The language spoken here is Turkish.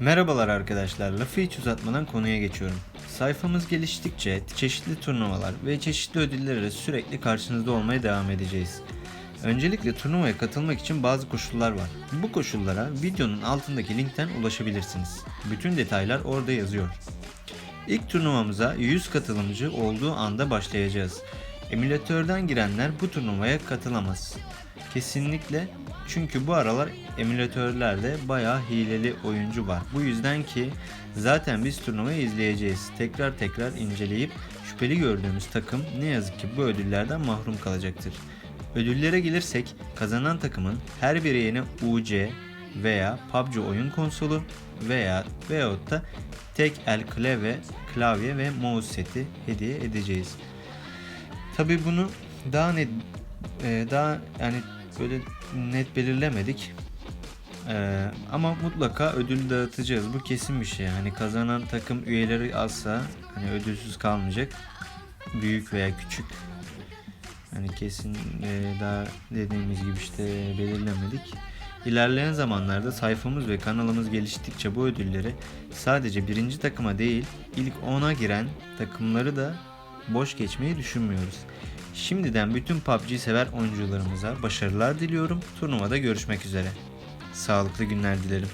Merhabalar arkadaşlar, lafı hiç uzatmadan konuya geçiyorum. Sayfamız geliştikçe çeşitli turnuvalar ve çeşitli ödüllerle sürekli karşınızda olmaya devam edeceğiz. Öncelikle turnuvaya katılmak için bazı koşullar var. Bu koşullara videonun altındaki linkten ulaşabilirsiniz. Bütün detaylar orada yazıyor. İlk turnuvamıza 100 katılımcı olduğu anda başlayacağız. Emülatörden girenler bu turnuvaya katılamaz. Kesinlikle çünkü bu aralar emülatörlerde bayağı hileli oyuncu var. Bu yüzden ki zaten biz turnuvayı izleyeceğiz. Tekrar tekrar inceleyip şüpheli gördüğümüz takım ne yazık ki bu ödüllerden mahrum kalacaktır. Ödüllere gelirsek kazanan takımın her bireyine UC veya PUBG oyun konsolu veya veyahut da tek el klavye, klavye ve mouse seti hediye edeceğiz. Tabi bunu daha net e, daha yani böyle net belirlemedik. E, ama mutlaka ödül dağıtacağız. Bu kesin bir şey. Hani kazanan takım üyeleri azsa hani ödülsüz kalmayacak. Büyük veya küçük. Hani kesin e, daha dediğimiz gibi işte belirlemedik. İlerleyen zamanlarda sayfamız ve kanalımız geliştikçe bu ödülleri sadece birinci takıma değil ilk 10'a giren takımları da boş geçmeyi düşünmüyoruz. Şimdiden bütün PUBG sever oyuncularımıza başarılar diliyorum. Turnuvada görüşmek üzere. Sağlıklı günler dilerim.